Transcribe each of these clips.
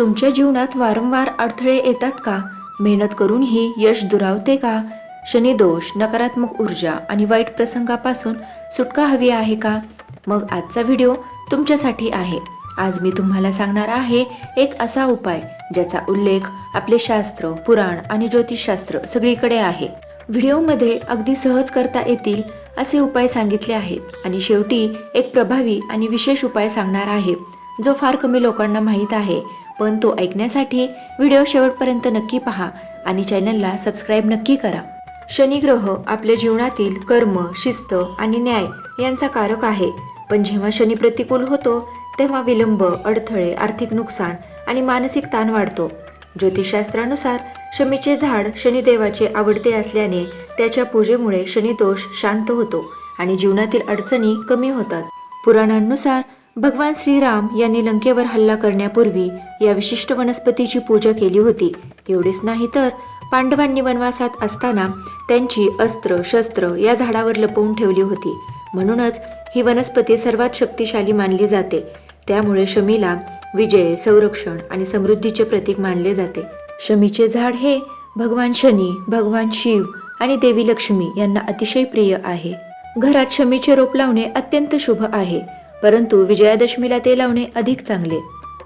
तुमच्या जीवनात वारंवार अडथळे येतात का? मेहनत करूनही यश दुरावते का? शनिदोष नकारात्मक ऊर्जा आणि वाईट प्रसंगापासून सुटका हवी आहे का? मग आजचा व्हिडिओ तुमच्यासाठी आहे. आज मी तुम्हाला सांगणार आहे एक असा उपाय ज्याचा उल्लेख आपले शास्त्र पुराण आणि ज्योतिषशास्त्र सगळीकडे आहे. व्हिडिओमध्ये अगदी सहज करता येतील असे उपाय सांगितले आहेत आणि शेवटी एक प्रभावी आणि विशेष उपाय सांगणार आहे जो फार कमी लोकांना माहीत आहे. पण तो ऐकण्यासाठी व्हिडिओ शेवटपर्यंत नक्की पहा आणि चॅनलला सबस्क्राईब नक्की करा. शनिग्रह आपल्या जीवनातील कर्म शिस्त आणि न्याय यांचा कारक आहे. पण जेव्हा शनी प्रतिकूल होतो तेव्हा विलंब अडथळे आर्थिक नुकसान आणि मानसिक ताण वाढतो. ज्योतिषशास्त्रानुसार शमीचे झाड शनिदेवाचे आवडते असल्याने त्याच्या पूजेमुळे शनिदोष शांत होतो आणि जीवनातील अडचणी कमी होतात. पुराणांनुसार भगवान श्रीराम यांनी लंकेवर हल्ला करण्यापूर्वी या विशिष्ट वनस्पतीची पूजा केली होती. एवढेच नाही तर पांडवांनी वनवासात असताना त्यांची अस्त्र शस्त्र या झाडावर लपवून ठेवली होती. म्हणूनच ही वनस्पती सर्वात शक्तिशाली मानली जाते. त्यामुळे शमीला विजय संरक्षण आणि समृद्धीचे प्रतीक मानले जाते. शमीचे झाड हे भगवान शनी भगवान शिव आणि देवी लक्ष्मी यांना अतिशय प्रिय आहे. घरात शमीचे रोप लावणे अत्यंत शुभ आहे. परंतु विजयादशमीला ते लावणे अधिक चांगले.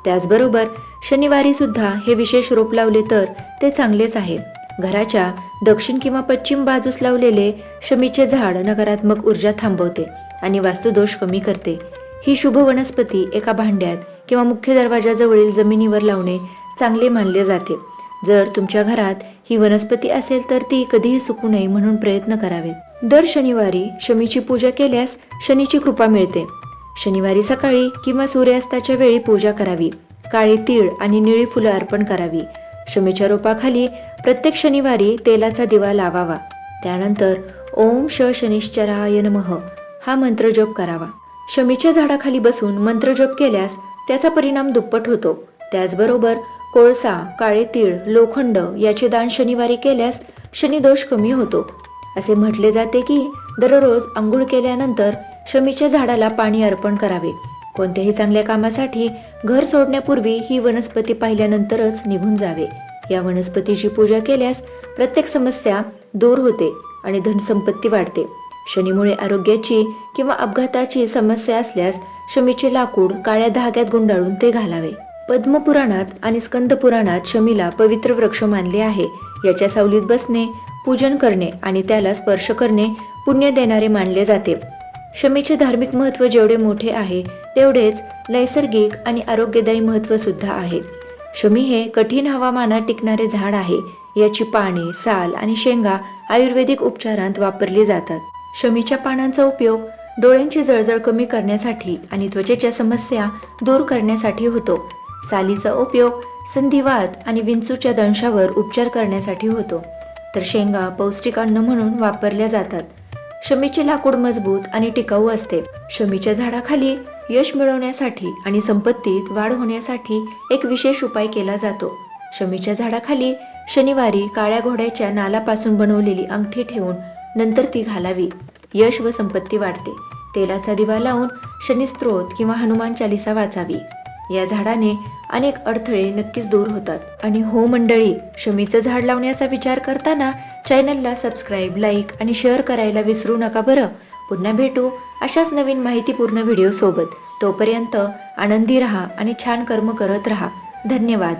त्याचबरोबर शनिवारी सुद्धा हे विशेष रोप लावले तर ते चांगलेच आहे. घराच्या दक्षिण किंवा पश्चिम बाजूस लावलेले शमीचे झाड नकारात्मक ऊर्जा थांबवते आणि वास्तुदोष कमी करते. ही शुभ वनस्पती एका भांड्यात किंवा मुख्य दरवाजाजवळील जमिनीवर लावणे चांगले मानले जाते. जर तुमच्या घरात ही वनस्पती असेल तर ती कधीही सुकू नये म्हणून प्रयत्न करावेत. दर शनिवारी शमीची पूजा केल्यास शनीची कृपा मिळते. शनिवारी सकाळी किंवा सूर्यास्ताच्या वेळी पूजा करावी. काळे तीळ आणि निळी फुलं अर्पण करावी. शमीच्या रोपाखाली प्रत्येक शनिवारी तेलाचा दिवा लावावा. त्यानंतर ओम श शनिश्चराय नमः हा मंत्र जप करावा. शमीच्या झाडाखाली बसून मंत्र जप केल्यास त्याचा परिणाम दुप्पट होतो. त्याचबरोबर कोळसा काळे तीळ लोखंड याचे दान शनिवारी केल्यास शनिदोष कमी होतो. असे म्हटले जाते की दररोज आंघोळ केल्यानंतर शमीच्या झाडाला पाणी अर्पण करावे. कोणत्याही चांगल्या कामासाठी घर सोडण्यापूर्वी ही वनस्पती पाहिल्यानंतरच निघून जावे. या वनस्पतीची पूजा केल्यास प्रत्येक समस्या दूर होते आणि धनसंपत्ती वाढते. शनीमुळे आरोग्याची किंवा अपघाताची समस्या असल्यास शमीचे लाकूड काळ्या धाग्यात गुंडाळून ते घालावे. पद्मपुराणात आणि स्कंद पुराणात शमीला पवित्र वृक्ष मानले आहे. याच्या सावलीत बसणे पूजन करणे आणि त्याला स्पर्श करणे पुण्य देणारे मानले जाते. शमीचे धार्मिक महत्त्व जेवढे मोठे आहे तेवढेच नैसर्गिक आणि आरोग्यदायी महत्त्व सुद्धा आहे. शमी हे कठीण हवामानात टिकणारे झाड आहे याची पाने साल आणि शेंगा आयुर्वेदिक उपचारांत वापरली जातात. शमीच्या पानांचा उपयोग डोळ्यांची जळजळ कमी करण्यासाठी आणि त्वचेच्या समस्या दूर करण्यासाठी होतो. सालीचा उपयोग संधिवात आणि विंचूच्या दंशावर उपचार करण्यासाठी होतो. तर शेंगा पौष्टिक अन्न म्हणून वापरल्या जातात. शमीचे लाकूड मजबूत आणि टिकाऊ असते. शमीच्या झाडाखाली यश मिळवण्यासाठी आणि संपत्तीत वाढ होण्यासाठी एक विशेष उपाय केला जातो. शमीच्या झाडाखाली शनिवारी काळ्या घोड्याच्या नालापासून बनवलेली अंगठी ठेवून नंतर ती घालावी. यश व संपत्ती वाढते. तेलाचा दिवा लावून शनिस्त्रोत किंवा हनुमान चालिसा वाचावी. या झाडाने अनेक अडथळे नक्कीच दूर होतात. आणि हो मंडळी शमीचं झाड लावण्याचा विचार करताना चॅनलला सबस्क्राईब लाईक आणि शेअर करायला विसरू नका बरं. पुन्हा भेटू अशाच नवीन माहितीपूर्ण व्हिडिओसोबत. तोपर्यंत आनंदी रहा आणि छान कर्म करत रहा. धन्यवाद.